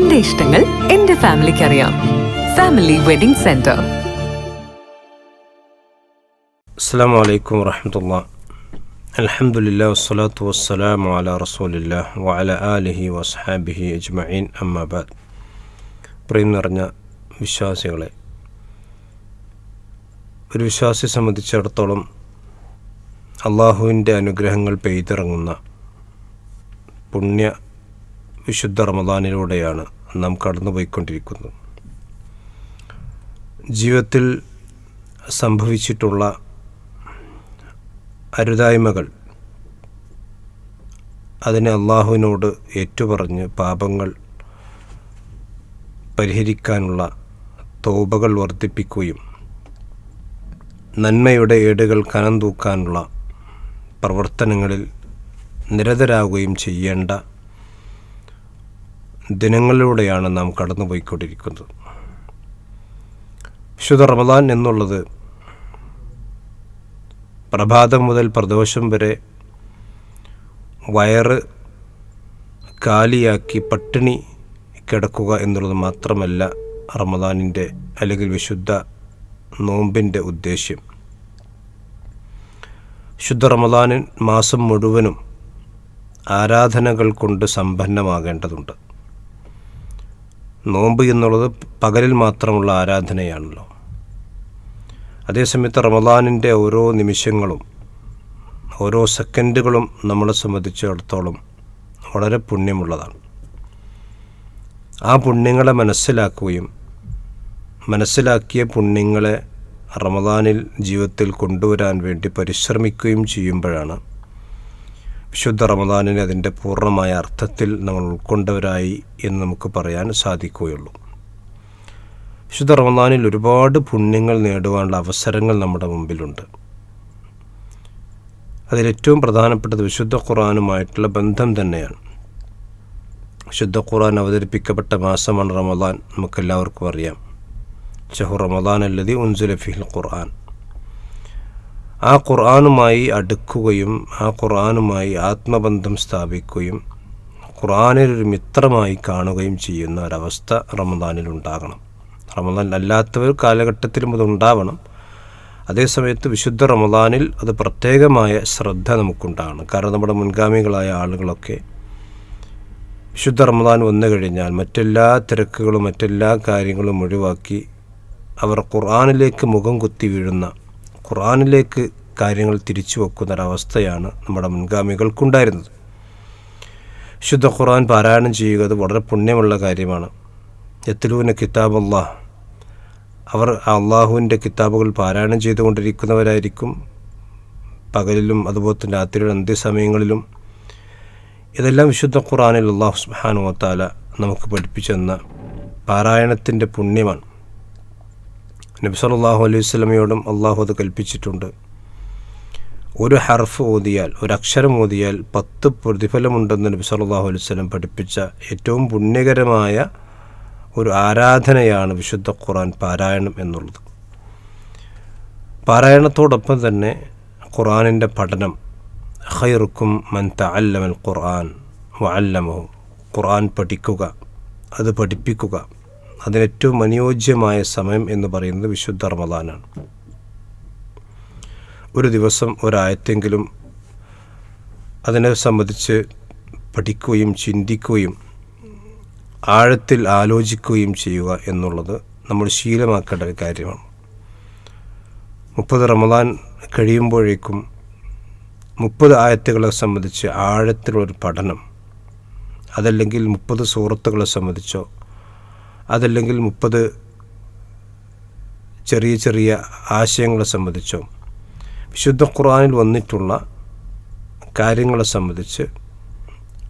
എന്റെ ഇഷ്ടങ്ങൾ എന്റെ ഫാമിലിക്ക് അറിയാം ഫാമിലി വെഡിംഗ് സെന്റർ അസ്സാം വലൈക്കും വറഹമത്തുള്ള അലഹമുല്ല വസ്സലാത്തു വസ്സലാം വാല റസൂലില്ല വാല ആലിഹി വസ്ഹാബിഹി അജ്മഈൻ. അമ്മാബാദ് പ്രിയം നിറഞ്ഞ വിശ്വാസികളെ ഒരു വിശ്വാസി സംബന്ധിച്ചിടത്തോളം അള്ളാഹുവിന്റെ അനുഗ്രഹങ്ങൾ പെയ്തിറങ്ങുന്ന പുണ്യ വിശുദ്ധ റമദാനിലൂടെയാണ് നാം കടന്നുപോയിക്കൊണ്ടിരിക്കുന്നത്. ജീവിതത്തിൽ സംഭവിച്ചിട്ടുള്ള അരുതായ്മകൾ അതിനെ അള്ളാഹുവിനോട് ഏറ്റുപറഞ്ഞ് പാപങ്ങൾ പരിഹരിക്കാനുള്ള തോപകൾ വർദ്ധിപ്പിക്കുകയും നന്മയുടെ ഏടുകൾ കനം തൂക്കാനുള്ള പ്രവർത്തനങ്ങളിൽ നിരതരാകുകയും ചെയ്യേണ്ട ദിനങ്ങളിലൂടെയാണ് നാം കടന്നുപോയിക്കൊണ്ടിരിക്കുന്നത്. വിശുദ്ധ റമദാൻ എന്നുള്ളത് പ്രഭാതം മുതൽ പ്രദോഷം വരെ വയറ് കാലിയാക്കി പട്ടിണി കിടക്കുക എന്നുള്ളത് മാത്രമല്ല റമദാനിന്റെ അല്ലെങ്കിൽ വിശുദ്ധ നോമ്പിന്റെ ഉദ്ദേശ്യം. ശുദ്ധ റമദാനിൻ മാസം മുഴുവനും ആരാധനകൾ കൊണ്ട് സമ്പന്നമാകേണ്ടതുണ്ട്. നോമ്പ് എന്നുള്ളത് പകലിൽ മാത്രമുള്ള ആരാധനയാണല്ലോ. അതേസമയത്ത് റമദാനിന്റെ ഓരോ നിമിഷങ്ങളും ഓരോ സെക്കൻഡുകളും നമ്മളെ സംബന്ധിച്ചിടത്തോളം വളരെ പുണ്യമുള്ളതാണ്. ആ പുണ്യങ്ങളെ മനസ്സിലാക്കുകയും മനസ്സിലാക്കിയ പുണ്യങ്ങളെ റമദാനിൽ ജീവിതത്തിൽ കൊണ്ടുവരാൻ വേണ്ടി പരിശ്രമിക്കുകയും ചെയ്യുമ്പോഴാണ് വിശുദ്ധ റമദാനിനെ അതിന്റെ പൂർണമായ അർത്ഥത്തിൽ നമ്മൾ ഉൾക്കൊണ്ടവരായി എന്ന് നമുക്ക് പറയാൻ സാധിക്കുകയുള്ളൂ. വിശുദ്ധ റമദാനിൽ ഒരുപാട് പുണ്യങ്ങൾ നേടുവാനുള്ള അവസരങ്ങൾ നമ്മുടെ മുമ്പിലുണ്ട്. അതിലേറ്റവും പ്രധാനപ്പെട്ടത് വിശുദ്ധ ഖുറാനുമായിട്ടുള്ള ബന്ധം തന്നെയാണ്. വിശുദ്ധ ഖുറാൻ അവതരിപ്പിക്കപ്പെട്ട മാസമാണ് റമദാൻ. നമുക്കെല്ലാവർക്കും അറിയാം. ഷഹു റമദാൻ അല്ലതി ഉൻസുല ഫിഹിൽ ഖുർആൻ. ആ ഖുർആാനുമായി അടുക്കുകയും ആ ഖുർആാനുമായി ആത്മബന്ധം സ്ഥാപിക്കുകയും ഖുർആാനൊരു മിത്രമായി കാണുകയും ചെയ്യുന്ന ഒരവസ്ഥ റമദാനിൽ ഉണ്ടാകണം. റമദാൻ അല്ലാത്തവർ കാലഘട്ടത്തിലും അത് ഉണ്ടാവണം. അതേസമയത്ത് വിശുദ്ധ റമദാനിൽ അത് പ്രത്യേകമായ ശ്രദ്ധ നമുക്കുണ്ടാകണം. കാരണം നമ്മുടെ മുൻഗാമികളായ ആളുകളൊക്കെ വിശുദ്ധ റമദാൻ വന്നു കഴിഞ്ഞാൽ മറ്റെല്ലാ തിരക്കുകളും മറ്റെല്ലാ കാര്യങ്ങളും ഒഴിവാക്കി അവർ ഖുർആാനിലേക്ക് മുഖം കുത്തി വീഴുന്ന ഖുർആാനിലേക്ക് കാര്യങ്ങൾ തിരിച്ചു വെക്കുന്ന ഒരവസ്ഥയാണ് നമ്മുടെ മുൻഗാമികൾക്കുണ്ടായിരുന്നത്. ശുദ്ധ ഖുർആൻ പാരായണം ചെയ്യുക അത് വളരെ പുണ്യമുള്ള കാര്യമാണ്. യത്തിലൂന കിതാബ് അള്ളാഹ് അവർ അള്ളാഹുവിന്റെ കിതാബുകൾ പാരായണം ചെയ്തുകൊണ്ടിരിക്കുന്നവരായിരിക്കും. പകലിലും അതുപോലെ തന്നെ രാത്രിയുടെ അന്ത്യസമയങ്ങളിലും ഇതെല്ലാം വിശുദ്ധ ഖുറാനിൽ അള്ളാഹു സുബാനു വത്താല നമുക്ക് പഠിപ്പിച്ചെന്ന പാരായണത്തിന്റെ പുണ്യമാണ്. നബി സല്ലല്ലാഹു അലൈഹി വസല്ലമയോടും അള്ളാഹു അത് കൽപ്പിച്ചിട്ടുണ്ട്. ഒരു ഹർഫ് ഓതിയാൽ ഒരു അക്ഷരം ഓതിയാൽ പത്ത് പ്രതിഫലമുണ്ടെന്ന് നബി സല്ലല്ലാഹു അലൈഹി വസല്ലം പഠിപ്പിച്ച ഏറ്റവും പുണ്യകരമായ ഒരു ആരാധനയാണ് വിശുദ്ധ ഖുറാൻ പാരായണം എന്നുള്ളത്. പാരായണത്തോടൊപ്പം തന്നെ ഖുറാനിന്റെ പഠനം ഖൈറുക്കും മൻ തഅല്ലമൽ ഖുർആൻ വഅല്ലമഹു ഖുർആൻ പഠിക്കുക അത് പഠിപ്പിക്കുക അതിനേറ്റവും അനുയോജ്യമായ സമയം എന്ന് പറയുന്നത് വിശുദ്ധ റമദാനാണ്. ഒരു ദിവസം ഒരായത്തെങ്കിലും അതിനെ സംബന്ധിച്ച് പഠിക്കുകയും ചിന്തിക്കുകയും ആഴത്തിൽ ആലോചിക്കുകയും ചെയ്യുക എന്നുള്ളത് നമ്മൾ ശീലമാക്കേണ്ട ഒരു കാര്യമാണ്. മുപ്പത് റമദാൻ കഴിയുമ്പോഴേക്കും മുപ്പത് ആയത്തുകളെ സംബന്ധിച്ച് ആഴത്തിലുള്ളൊരു പഠനം അതല്ലെങ്കിൽ മുപ്പത് സുഹൃത്തുക്കളെ സംബന്ധിച്ചോ അതല്ലെങ്കിൽ മുപ്പത് ചെറിയ ചെറിയ ആശയങ്ങളെ സംബന്ധിച്ചോ വിശുദ്ധ ഖുറാനിൽ വന്നിട്ടുള്ള കാര്യങ്ങളെ സംബന്ധിച്ച്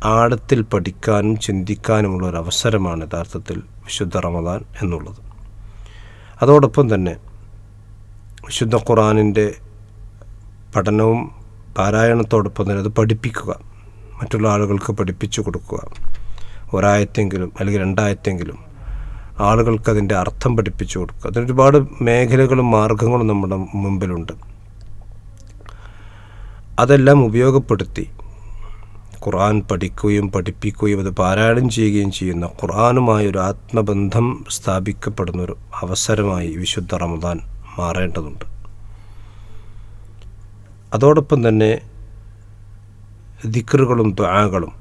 ആഴത്തിൽ പഠിക്കാനും ചിന്തിക്കാനുമുള്ള ഒരു അവസരമാണ് യഥാർത്ഥത്തിൽ വിശുദ്ധ റമദാൻ എന്നുള്ളത്. അതോടൊപ്പം തന്നെ വിശുദ്ധ ഖുറാനിന്റെ പഠനവും പാരായണത്തോടൊപ്പം തന്നെ അത് പഠിപ്പിക്കുക മറ്റുള്ള ആളുകൾക്ക് പഠിപ്പിച്ചു കൊടുക്കുക. ഒരായത്തെങ്കിലും അല്ലെങ്കിൽ രണ്ടായത്തെങ്കിലും ആളുകൾക്ക് അതിന്റെ അർത്ഥം പഠിപ്പിച്ചു കൊടുക്കുക. അതിനൊരുപാട് മേഖലകളും മാർഗങ്ങളും നമ്മുടെ മുമ്പിലുണ്ട്. അതെല്ലാം ഉപയോഗപ്പെടുത്തി ഖുർആൻ പഠിക്കുകയും പഠിപ്പിക്കുകയും അത് പാരായണം ചെയ്യുകയും ചെയ്യുന്ന ഖുർആനുമായി ഒരു ആത്മബന്ധം സ്ഥാപിക്കപ്പെടുന്ന ഒരു അവസരമായി വിശുദ്ധ റമദാൻ മാറേണ്ടതുണ്ട്. അതോടൊപ്പം തന്നെ ദിക്റുകളും ദ്വാകളും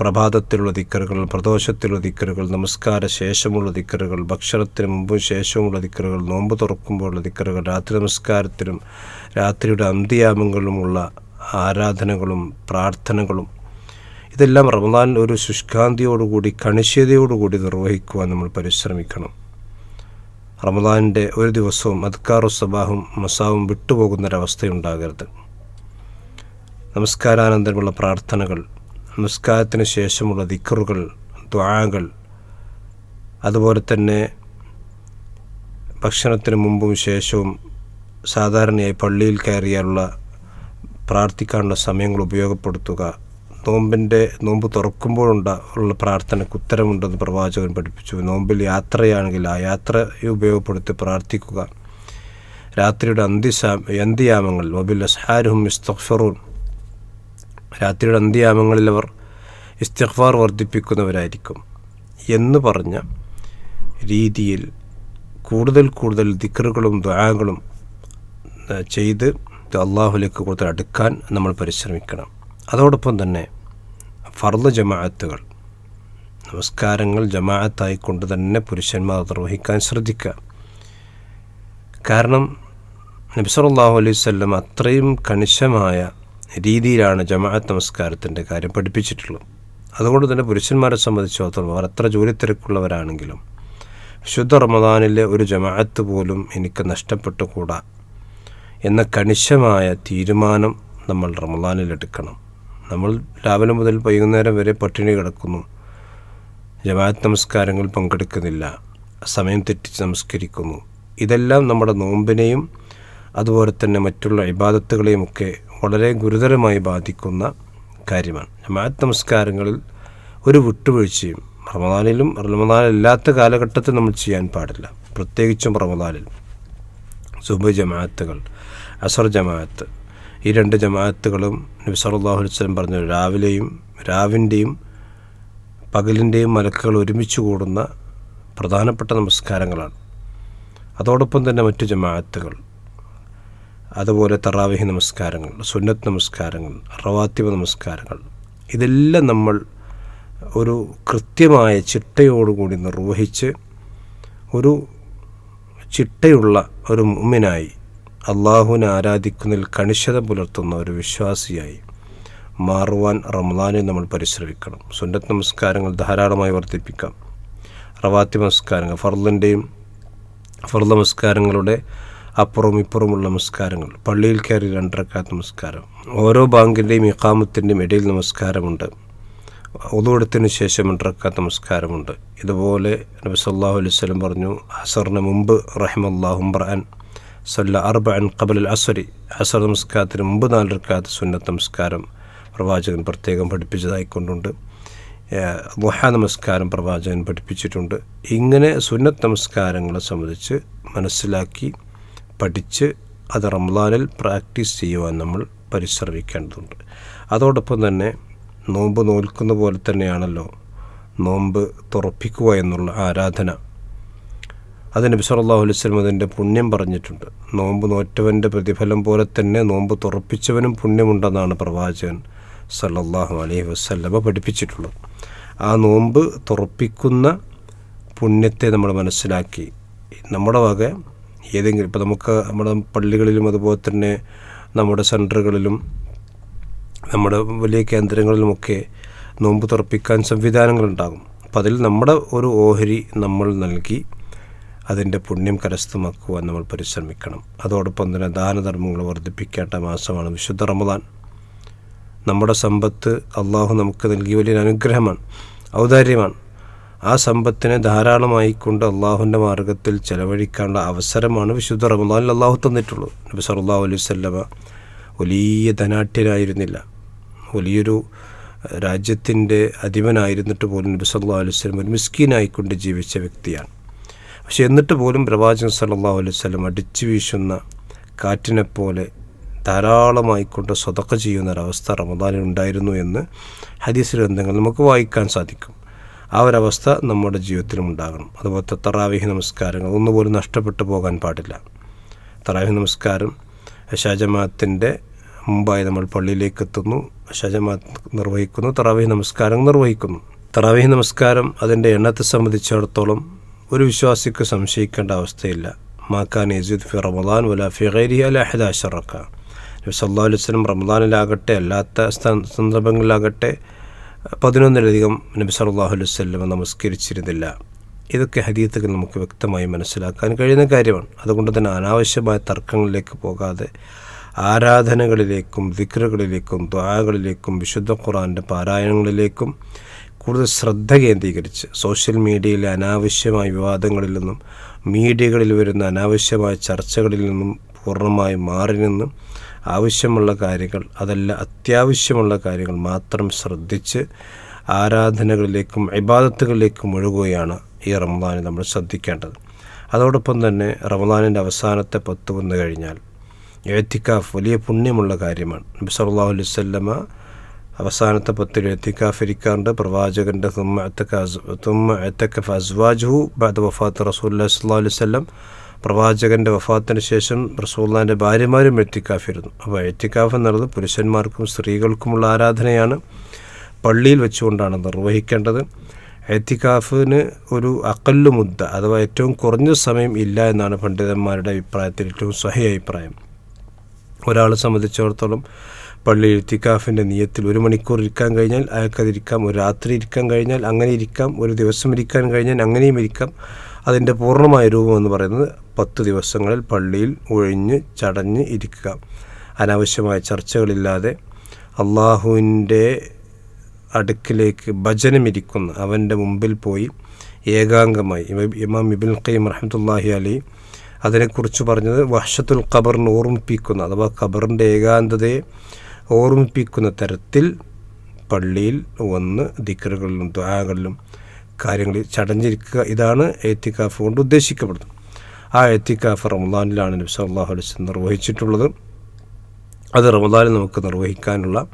പ്രഭാതത്തിലുള്ള ദിക്കറുകൾ പ്രദോഷത്തിലുള്ള ദിക്കറുകൾ നമസ്കാര ശേഷമുള്ള ദിക്കറുകൾ ഭക്ഷണത്തിന് മുമ്പും ശേഷമുള്ള ദിക്കറുകൾ നോമ്പ് തുറക്കുമ്പോഴുള്ള ദിക്കറുകൾ രാത്രി നമസ്കാരത്തിനും രാത്രിയുടെ അന്ത്യാമങ്ങളുമുള്ള ആരാധനകളും പ്രാർത്ഥനകളും. ഇതെല്ലാം റമദാൻ ഒരു ശുഷ്കാന്തിയോടുകൂടി കണിശ്യതയോടുകൂടി നിർവഹിക്കുവാൻ നമ്മൾ പരിശ്രമിക്കണം. റമദാനിന്റെ ഒരു ദിവസവും അദ്ക്കാറു സബാഹും മസാവും വിട്ടുപോകുന്നൊരവസ്ഥയുണ്ടാകരുത്. നമസ്കാരാനന്തരമുള്ള പ്രാർത്ഥനകൾ നമസ്കാരത്തിന് ശേഷമുള്ള ദിക്കറുകൾ ദ്വാകൾ അതുപോലെ തന്നെ ഭക്ഷണത്തിന് മുമ്പും ശേഷവും സാധാരണയായി പള്ളിയിൽ കയറിയാലുള്ള പ്രാർത്ഥിക്കാനുള്ള സമയങ്ങൾ ഉപയോഗപ്പെടുത്തുക. നോമ്പിന്റെ നോമ്പ് തുറക്കുമ്പോഴുണ്ട ഉള്ള പ്രാർത്ഥനയ്ക്ക് ഉത്തരമുണ്ടെന്ന് പ്രവാചകൻ പഠിപ്പിച്ചു. നോമ്പിൽ യാത്രയാണെങ്കിൽ ആ യാത്ര ഉപയോഗപ്പെടുത്തി പ്രാർത്ഥിക്കുക. രാത്രിയുടെ അന്ത്യസാ അന്ത്യയാമങ്ങൾ മൊബിൽ അസ്ഹാരുഹും ഇസ്തഫറൂൻ രാത്രിയുടെ അന്ത്യയാമങ്ങളിൽ അവർ ഇസ്തിഗ്ഫാർ വർദ്ധിപ്പിക്കുന്നവരായിരിക്കും എന്ന് പറഞ്ഞ രീതിയിൽ കൂടുതൽ കൂടുതൽ ദിക്കറുകളും ദ്വാങ്ങളും ചെയ്ത് അള്ളാഹുലേക്ക് കൂടുതൽ അടുക്കാൻ നമ്മൾ പരിശ്രമിക്കണം. അതോടൊപ്പം തന്നെ ഫർദ് ജമാഅത്തുകൾ നമസ്കാരങ്ങൾ ജമാഅത്തായിക്കൊണ്ട് തന്നെ പുരുഷന്മാർ നിർവഹിക്കാൻ ശ്രദ്ധിക്കുക. കാരണം നബിസറല്ലാഹു അലൈവല്ലം അത്രയും കണിശമായ രീതിയിലാണ് ജമാഅത്ത് നമസ്കാരത്തിന്റെ കാര്യം പഠിപ്പിച്ചിട്ടുള്ളത്. അതുകൊണ്ട് തന്നെ പുരുഷന്മാരെ സംബന്ധിച്ചിടത്തോളം അവർ എത്ര ജോലി തിരക്കുള്ളവരാണെങ്കിലും ശുദ്ധ റമദാനിലെ ഒരു ജമാഅത്ത് പോലും എനിക്ക് നഷ്ടപ്പെട്ടുകൂടാ എന്ന കണിശമായ തീരുമാനം നമ്മൾ റമദാനിൽ എടുക്കണം. നമ്മൾ രാവിലെ മുതൽ വൈകുന്നേരം വരെ പട്ടിണി കിടക്കുന്നു. ജമാഅത്ത് നമസ്കാരങ്ങൾ പങ്കെടുക്കുന്നില്ല. സമയം തെറ്റിച്ച് നമസ്കരിക്കുന്നു. ഇതെല്ലാം നമ്മുടെ നോമ്പിനെയും അതുപോലെ തന്നെ മറ്റുള്ള ഇബാദത്തുകളെയും ഒക്കെ വളരെ ഗുരുതരമായി ബാധിക്കുന്ന കാര്യമാണ്. ജമാഅത്ത് നമസ്കാരങ്ങളിൽ ഒരു വിട്ടുവീഴ്ചയും റമദാനിലും റമദാനില്ലാത്ത കാലഘട്ടത്തിൽ നമ്മൾ ചെയ്യാൻ പാടില്ല. പ്രത്യേകിച്ചും റമദാനിൽ. സുബ് ജമാഅത്തുകൾ അസർ ജമാഅത്ത് ഈ രണ്ട് ജമാഅത്തുകളും നബി വസല്ലം പറഞ്ഞു രാവിലെയും രാവിന്റെയും പകലിന്റെയും മലക്കുകൾ ഒരുമിച്ച് കൂടുന്ന പ്രധാനപ്പെട്ട നമസ്കാരങ്ങളാണ്. അതോടൊപ്പം തന്നെ മറ്റു ജമാഅത്തുകൾ. അതുപോലെ തറാവിഹി നമസ്കാരങ്ങൾ സുന്നത്ത് നമസ്കാരങ്ങൾ റവാത്തിബ് നമസ്കാരങ്ങൾ. ഇതെല്ലാം നമ്മൾ ഒരു കൃത്യമായ ചിട്ടയോടുകൂടി നിർവഹിച്ച് ഒരു ചിട്ടയുള്ള ഒരു മുമ്മിനായി അള്ളാഹുവിനെ ആരാധിക്കുന്നതിൽ കണിശത പുലർത്തുന്ന ഒരു വിശ്വാസിയായി മാറുവാൻ റമദാനിൽ നമ്മൾ പരിശ്രമിക്കണം. സുന്നത്ത് നമസ്കാരങ്ങൾ ധാരാളമായി വർദ്ധിപ്പിക്കാം. റവാത്തി നമസ്കാരങ്ങൾ ഫർദിന്റെയും ഫർദ് നമസ്കാരങ്ങളുടെ അപ്പുറം ഇപ്പുറമുള്ള നമസ്കാരങ്ങൾ. പള്ളിയിൽ കയറി രണ്ടരക്കാത്ത നമസ്കാരം. ഓരോ ബാങ്കിന്റെയും ഇക്കാമത്തിന്റെയും ഇടയിൽ നമസ്കാരമുണ്ട്. ഒതുവെടുത്തതിന് ശേഷം രണ്ടരക്കാത്ത നമസ്കാരമുണ്ട്. ഇതുപോലെ നബി സല്ലാഹു അലൈഹി സ്വലം പറഞ്ഞു അസറിന് മുമ്പ് റഹിമല്ലാഹു ബ്രഅൻ സല്ല അർബ അൻ കബൽ അസ്വരി അസർ നമസ്കാരത്തിന് മുമ്പ് നാലരക്കാത്ത സുന്നത്ത് നമസ്കാരം പ്രവാചകൻ പ്രത്യേകം പഠിപ്പിച്ചതായിക്കൊണ്ടുണ്ട് ദുഹ നമസ്കാരം പ്രവാചകൻ പഠിപ്പിച്ചിട്ടുണ്ട്. ഇങ്ങനെ സുന്നത്ത് നമസ്കാരങ്ങളെ സംബന്ധിച്ച് മനസ്സിലാക്കി പഠിച്ച് അത് റംലാനിൽ പ്രാക്ടീസ് ചെയ്യുവാൻ നമ്മൾ പരിശ്രമിക്കേണ്ടതുണ്ട്. അതോടൊപ്പം തന്നെ നോമ്പ് നോൽക്കുന്ന പോലെ തന്നെയാണല്ലോ നോമ്പ് തുറപ്പിക്കുക എന്നുള്ള ആരാധന. അതിന് അലൈഹി വസല്ലം അതിന്റെ പുണ്യം പറഞ്ഞിട്ടുണ്ട്. നോമ്പ് നോറ്റവന്റെ പ്രതിഫലം പോലെ തന്നെ നോമ്പ് തുറപ്പിച്ചവനും പുണ്യമുണ്ടെന്നാണ് പ്രവാചകൻ സല്ലല്ലാഹു അലൈഹി വസല്ലമ പഠിപ്പിച്ചിട്ടുള്ളത്. ആ നോമ്പ് തുറപ്പിക്കുന്ന പുണ്യത്തെ നമ്മൾ മനസ്സിലാക്കി. നമ്മുടെ വക ഏതെങ്കിലും ഇപ്പോൾ നമുക്ക് നമ്മുടെ പള്ളികളിലും അതുപോലെ തന്നെ നമ്മുടെ സെന്ററുകളിലും നമ്മുടെ വലിയ കേന്ദ്രങ്ങളിലുമൊക്കെ നോമ്പ് തുറപ്പിക്കാൻ സംവിധാനങ്ങളുണ്ടാകും. അപ്പം അതിൽ നമ്മുടെ ഒരു ഓഹരി നമ്മൾ നൽകി അതിന്റെ പുണ്യം കരസ്ഥമാക്കുവാൻ നമ്മൾ പരിശ്രമിക്കണം. അതോടൊപ്പം തന്നെ ദാനധർമ്മങ്ങൾ വർദ്ധിപ്പിക്കേണ്ട മാസമാണ് വിശുദ്ധ റമദാൻ. നമ്മുടെ സമ്പത്ത് അള്ളാഹു നമുക്ക് നൽകിയ വലിയൊരു അനുഗ്രഹമാണ് ഔദാര്യമാണ്. ആ സമ്പത്തിനെ ധാരാളമായി കൊണ്ട് അള്ളാഹുവിന്റെ മാർഗത്തിൽ ചെലവഴിക്കാനുള്ള അവസരമാണ് വിശുദ്ധ റമദാനിൽ അള്ളാഹു തന്നിട്ടുള്ളത്. നബി സല്ലല്ലാഹു അലൈഹി വസല്ലമ വലിയ ധനാഠ്യരായിരുന്നില്ല വലിയൊരു രാജ്യത്തിന്റെ അധിപനായിരുന്നിട്ട് പോലും നബി സല്ലല്ലാഹു അലൈഹി സ്വലം ഒരു മിസ്കീനായിക്കൊണ്ട് ജീവിച്ച വ്യക്തിയാണ്. പക്ഷെ എന്നിട്ട് പോലും പ്രവാചകൻ സല്ലല്ലാഹു അലൈഹി സ്വലം അടിച്ചു വീശുന്ന കാറ്റിനെപ്പോലെ ധാരാളമായിക്കൊണ്ട് സ്വതക്ക ചെയ്യുന്ന ഒരവസ്ഥ റമദാനിൽ ഉണ്ടായിരുന്നു എന്ന് ഹദീസ് ഗ്രന്ഥങ്ങൾ നമുക്ക് വായിക്കാൻ സാധിക്കും. ആ ഒരവസ്ഥ നമ്മുടെ ജീവിതത്തിലും ഉണ്ടാകണം. അതുപോലത്തെ തറാവിഹി നമസ്കാരങ്ങൾ ഒന്നുപോലും നഷ്ടപ്പെട്ടു പോകാൻ പാടില്ല. തറാവിഹി നമസ്കാരം ഷാജമാത്തിന്റെ മുമ്പായി നമ്മൾ പള്ളിയിലേക്ക് എത്തുന്നു ഷാജമാത്ത് നിർവഹിക്കുന്നു. തറാവിഹി നമസ്കാരം നിർവഹിക്കുന്നു. തറാവിഹി നമസ്കാരം അതിന്റെ എണ്ണത്തെ സംബന്ധിച്ചിടത്തോളം ഒരു വിശ്വാസിക്ക് സംശയിക്കേണ്ട അവസ്ഥയില്ല. മാക്കാൻ യസീദ് ഫി റമദാൻ വല ഫി ഗൈരി അല അഹദാഷറക്ക നബി സല്ലാ റമദാനിലാകട്ടെ അല്ലാത്ത സന്ദർഭങ്ങളിലാകട്ടെ പതിനൊന്നിലധികം നബി സല്ലല്ലാഹു അലൈഹി നമസ്കരിച്ചിരുന്നില്ല. ഇതൊക്കെ ഹരീത്തുകൾ നമുക്ക് വ്യക്തമായി മനസ്സിലാക്കാൻ കഴിയുന്ന കാര്യമാണ്. അതുകൊണ്ട് തന്നെ അനാവശ്യമായ തർക്കങ്ങളിലേക്ക് പോകാതെ ആരാധനകളിലേക്കും വിക്രകളിലേക്കും ദ്വാകളിലേക്കും വിശുദ്ധ ഖുറാന്റെ പാരായണങ്ങളിലേക്കും കൂടുതൽ ശ്രദ്ധ കേന്ദ്രീകരിച്ച് സോഷ്യൽ മീഡിയയിലെ അനാവശ്യമായ വിവാദങ്ങളിൽ നിന്നും മീഡിയകളിൽ വരുന്ന അനാവശ്യമായ ചർച്ചകളിൽ നിന്നും പൂർണമായി മാറി നിന്നും ആവശ്യമുള്ള കാര്യങ്ങൾ അതല്ല അത്യാവശ്യമുള്ള കാര്യങ്ങൾ മാത്രം ശ്രദ്ധിച്ച് ആരാധനകളിലേക്കും ഇബാദത്തുകളിലേക്കും ഒഴുകുകയാണ് ഈ റമദാനിൽ നമ്മൾ ശ്രദ്ധിക്കേണ്ടത്. അതോടൊപ്പം തന്നെ റമദാനിന്റെ അവസാനത്തെ പത്ത് വന്നു കഴിഞ്ഞാൽ എഴുത്തിക്കാഫ് വലിയ പുണ്യമുള്ള കാര്യമാണ്. നബി സല്ലാഹു അലൈഹി വസല്ലമ അവസാനത്തെ പത്തിൽ എത്തിക്കാഫ് ഇരിക്കാറുണ്ട്. പ്രവാചകന്റെ തുമ്മ തുമ്മ എത്തക്കഫ് അസ്വാജുഹു ബാദ് വഫാത്ത് റസൂല്ലാ അലൈഹി വസല്ലം പ്രവാചകന്റെ വഫാത്തിന് ശേഷം റസൂല്ലാന്റെ ഭാര്യമാരും എത്തിക്കാഫിരുന്നു. അപ്പോൾ എത്തിക്കാഫ് എന്നുള്ളത് പുരുഷന്മാർക്കും സ്ത്രീകൾക്കുമുള്ള ആരാധനയാണ്. പള്ളിയിൽ വെച്ചുകൊണ്ടാണ് നിർവഹിക്കേണ്ടത്. എത്തിക്കാഫിന് ഒരു അക്കല്ലു മുദ്ദ അഥവാ ഏറ്റവും കുറഞ്ഞ സമയം ഇല്ല എന്നാണ് പണ്ഡിതന്മാരുടെ അഭിപ്രായത്തിൽ ഏറ്റവും സഹി അഭിപ്രായം. ഒരാളെ സംബന്ധിച്ചിടത്തോളം പള്ളി ഇത്തിക്കാഫിന്റെ നിയത്തിൽ ഒരു മണിക്കൂർ ഇരിക്കാൻ കഴിഞ്ഞാൽ അയാൾക്കതിരിക്കാം ഒരു രാത്രി ഇരിക്കാൻ കഴിഞ്ഞാൽ അങ്ങനെ ഇരിക്കാം ഒരു ദിവസം ഇരിക്കാൻ കഴിഞ്ഞാൽ അങ്ങനെയും ഇരിക്കാം. അതിന്റെ പൂർണമായ രൂപം എന്ന് പറയുന്നത് പത്ത് ദിവസങ്ങളിൽ പള്ളിയിൽ ഒഴിഞ്ഞ് ചടഞ്ഞ് ഇരിക്കുക. അനാവശ്യമായ ചർച്ചകളില്ലാതെ അള്ളാഹുവിന്റെ അടുക്കിലേക്ക് ഭജനമിരിക്കുന്ന അവന്റെ മുമ്പിൽ പോയി ഏകാംഗമായി. ഇമാം ഇബിൻ ഖയ്യം റഹമത്തല്ലാഹി അലി അതിനെക്കുറിച്ച് പറഞ്ഞത് വഹഷത്തുൽ ഖബറിന് ഓർമ്മിപ്പിക്കുന്ന. അഥവാ ഖബറിന്റെ ഏകാന്തതയെ ഓർമ്മിപ്പിക്കുന്ന തരത്തിൽ പള്ളിയിൽ വന്ന് ദിക്കറുകളിലും ദ്വാകളിലും കാര്യങ്ങളിൽ ചടഞ്ഞിരിക്കുക. ഇതാണ് എത്തിക്കാഫ് കൊണ്ട് ഉദ്ദേശിക്കപ്പെടുന്നത്. ആ എത്തിക്കാഫ് റമദാനിലാണ് നബി സല്ലല്ലാഹു അലൈഹി വസല്ലം നിർവഹിച്ചിട്ടുള്ളത്. അത് റമദാനിൽ നമുക്ക് നിർവഹിക്കാനുള്ള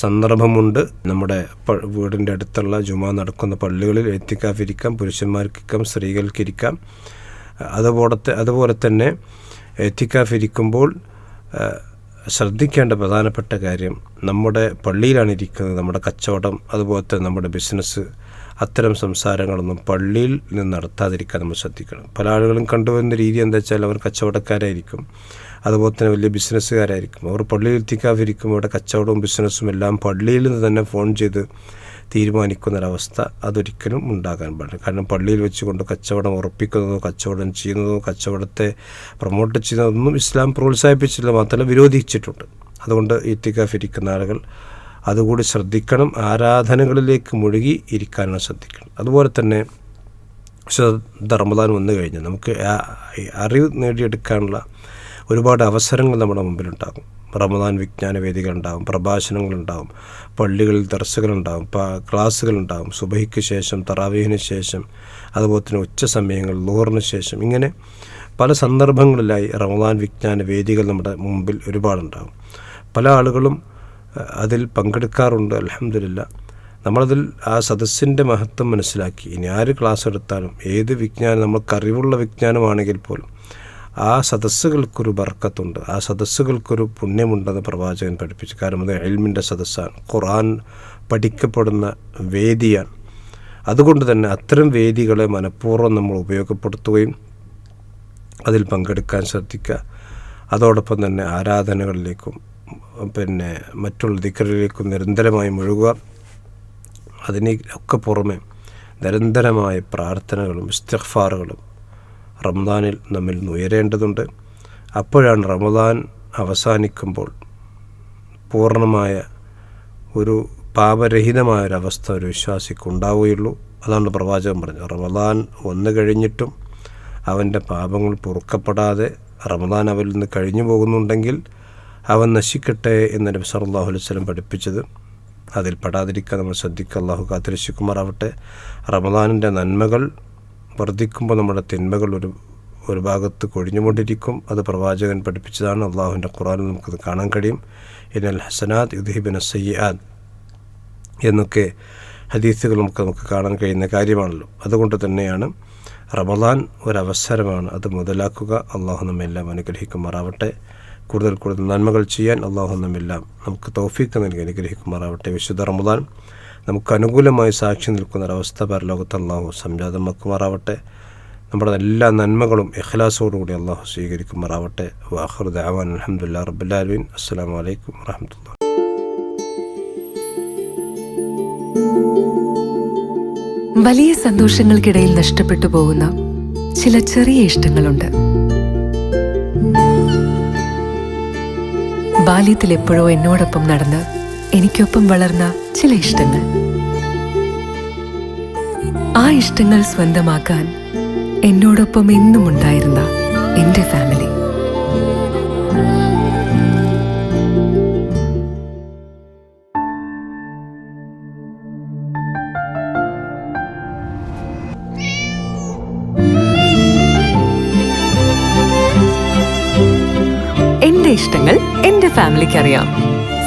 സന്ദർഭമുണ്ട്. നമ്മുടെ വീടിന്റെ അടുത്തുള്ള ജുമാ നടക്കുന്ന പള്ളികളിൽ എത്തിക്കാഫ് ഇരിക്കാം പുരുഷന്മാർക്കിരിക്കാം സ്ത്രീകൾക്കിരിക്കാം. അതുപോലെ അതുപോലെ തന്നെ എത്തിക്കാഫ് ഇരിക്കുമ്പോൾ ആ, ശ്രദ്ധിക്കേണ്ട പ്രധാനപ്പെട്ട കാര്യം നമ്മുടെ പള്ളിയിലാണ് ഇരിക്കുന്നത് നമ്മുടെ കച്ചവടം അതുപോലെ തന്നെ നമ്മുടെ ബിസിനസ് അത്തരം സംസാരങ്ങളൊന്നും പള്ളിയിൽ നിന്ന് നടത്താതിരിക്കാൻ നമ്മൾ ശ്രദ്ധിക്കണം. പല ആളുകളും കണ്ടുവരുന്ന രീതി എന്താ വെച്ചാൽ അവർ കച്ചവടക്കാരായിരിക്കും. അതുപോലെ തന്നെ വലിയ ബിസിനസ്സുകാരായിരിക്കും അവർ പള്ളിയിൽ എത്തിക്കാതിരിക്കും അവിടെ കച്ചവടവും ബിസിനസ്സും എല്ലാം പള്ളിയിൽ നിന്ന് തന്നെ ഫോൺ ചെയ്ത് തീരുമാനിക്കുന്നൊരവസ്ഥ അതൊരിക്കലും ഉണ്ടാകാൻ പാടില്ല. കാരണം പള്ളിയിൽ വെച്ചുകൊണ്ട് കച്ചവടം ഉറപ്പിക്കുന്നതോ കച്ചവടം ചെയ്യുന്നതോ കച്ചവടത്തെ പ്രൊമോട്ട് ചെയ്യുന്നതൊന്നും ഇസ്ലാം പ്രോത്സാഹിപ്പിച്ചില്ല മാത്രമല്ല വിരോധിച്ചിട്ടുണ്ട്. അതുകൊണ്ട് ഇത്തിക്കാഫ് ആളുകൾ അതുകൂടി ശ്രദ്ധിക്കണം ആരാധനകളിലേക്ക് മുഴുകി ഇരിക്കാനാണ് ശ്രദ്ധിക്കണം അതുപോലെ തന്നെ റമദാൻ വന്നു കഴിഞ്ഞാൽ നമുക്ക് അറിവ് നേടിയെടുക്കാനുള്ള ഒരുപാട് അവസരങ്ങൾ നമ്മുടെ മുമ്പിലുണ്ടാകും. റമദാൻ വിജ്ഞാന വേദികളുണ്ടാകും പ്രഭാഷണങ്ങളുണ്ടാകും പള്ളികളിൽ ദർസുകളുണ്ടാകും ക്ലാസ്സുകളുണ്ടാകും സുബഹിക്ക് ശേഷം തറാവീഹിന് ശേഷം അതുപോലെ തന്നെ ഉച്ച സമയങ്ങൾ ലോറിന് ശേഷം ഇങ്ങനെ പല സന്ദർഭങ്ങളിലായി റമദാൻ വിജ്ഞാന വേദികൾ നമ്മുടെ മുമ്പിൽ ഒരുപാടുണ്ടാകും. പല ആളുകളും അതിൽ പങ്കെടുക്കാറുണ്ട് അലഹമില്ല നമ്മളതിൽ ആ സദസ്സിന്റെ മഹത്വം മനസ്സിലാക്കി. ഇനി ആര് ക്ലാസ് എടുത്താലും ഏത് വിജ്ഞാനം നമുക്കറിവുള്ള വിജ്ഞാനമാണെങ്കിൽ പോലും ആ സദസ്സുകൾക്കൊരു ബർക്കത്തുണ്ട്. ആ സദസ്സുകൾക്കൊരു പുണ്യമുണ്ടെന്ന് പ്രവാചകൻ പഠിപ്പിച്ചു. കാരണം അത് എൽമിന്റെ സദസ്സാണ്. ഖുറാൻ പഠിക്കപ്പെടുന്ന വേദിയാണ്. അതുകൊണ്ട് തന്നെ അത്തരം വേദികളെ മനഃപൂർവം നമ്മൾ ഉപയോഗപ്പെടുത്തുകയും അതിൽ പങ്കെടുക്കാൻ ശ്രദ്ധിക്കുക. അതോടൊപ്പം തന്നെ ആരാധനകളിലേക്കും പിന്നെ മറ്റുള്ള ദിക്കറിലേക്കും നിരന്തരമായി മുഴുകുക. അതിനൊക്കെ പുറമെ നിരന്തരമായ പ്രാർത്ഥനകളും ഇസ്തിഗ്ഫാറുകളും റമദാനിൽ നമ്മിൽ ഉയരേണ്ടതുണ്ട്. അപ്പോഴാണ് റമദാൻ അവസാനിക്കുമ്പോൾ പൂർണമായ ഒരു പാപരഹിതമായ അവസ്ഥ ഒരു വിശ്വാസിക്ക് ഉണ്ടാവുകയുള്ളൂ അതാണ് പ്രവാചകൻ പറഞ്ഞത്. റമദാൻ വന്നു കഴിഞ്ഞിട്ടും അവന്റെ പാപങ്ങൾ പൊറുക്കപ്പെടാതെ റമദാൻ അവരിൽ നിന്ന് കഴിഞ്ഞു പോകുന്നുണ്ടെങ്കിൽ അവൻ നശിക്കട്ടെ എന്ന് നബി സല്ലാഹു അലൈഹി വസല്ലം പഠിപ്പിച്ചത്. അതിൽ പെടാതിരിക്കാൻ നമ്മൾ ശ്രദ്ധിക്കുക. അള്ളാഹു കാത്തിരക്ഷിക്കുമാറാവട്ടെ. റമദാനിന്റെ നന്മകൾ വർദ്ധിക്കുമ്പോൾ നമ്മുടെ തിന്മകൾ ഒരു ഒരു ഭാഗത്ത് കൊഴിഞ്ഞുകൊണ്ടിരിക്കും. അത് പ്രവാചകൻ പഠിപ്പിച്ചതാണ്. അള്ളാഹുവിന്റെ ഖുറാനിൽ നമുക്കത് കാണാൻ കഴിയും. ഇനൽ ഹസനാദ് യുദ്ഹിബിൻ സയ്യാദ് എന്നൊക്കെ ഹദീസുകൾ നമുക്ക് നമുക്ക് കാണാൻ കഴിയുന്ന കാര്യമാണല്ലോ. അതുകൊണ്ട് തന്നെയാണ് റമദാൻ ഒരവസരമാണ് അത് മുതലാക്കുക. അള്ളാഹു നമ്മെല്ലാം അനുഗ്രഹിക്കുമാറാവട്ടെ. കൂടുതൽ കൂടുതൽ നന്മകൾ ചെയ്യാൻ അള്ളാഹു നമ്മെല്ലാം നമുക്ക് തൗഫീക്ക് നൽകി അനുഗ്രഹിക്കുമാറാവട്ടെ വിശുദ്ധ റമദാൻ. നമുക്ക് അനുകൂലമായി സാക്ഷി നിൽക്കുന്ന ഒരവസ്ഥ പരലോകത്ത് അള്ളാഹു സംജാതമാക്കുമാറാവട്ടെ. നമ്മുടെ എല്ലാ നന്മകളും ഇഖ്ലാസോടുകൂടി അള്ളാഹു സ്വീകരിക്കുമാറാവട്ടെ. വാഹർ ദാവാൻ അലഹമുല്ലാ റബ്ബുലാലിൻ അസ്സാം വലൈക്കും വാഹമത്തുള്ള വലിയ സന്തോഷങ്ങൾക്കിടയിൽ നഷ്ടപ്പെട്ടു പോകുന്ന ചില ചെറിയ ഇഷ്ടങ്ങളുണ്ട്. ബാല്യത്തിൽ എപ്പോഴോ എന്നോടൊപ്പം നടന്ന് എനിക്കൊപ്പം വളർന്ന ചില ഇഷ്ടങ്ങൾ. ആ ഇഷ്ടങ്ങൾ സ്വന്തമാക്കാൻ എന്നോടൊപ്പം എന്നും ഉണ്ടായിരുന്ന എന്റെ ഫാമിലി. എന്റെ ഇഷ്ടങ്ങൾ എന്റെ ഫാമിലിക്ക് അറിയാം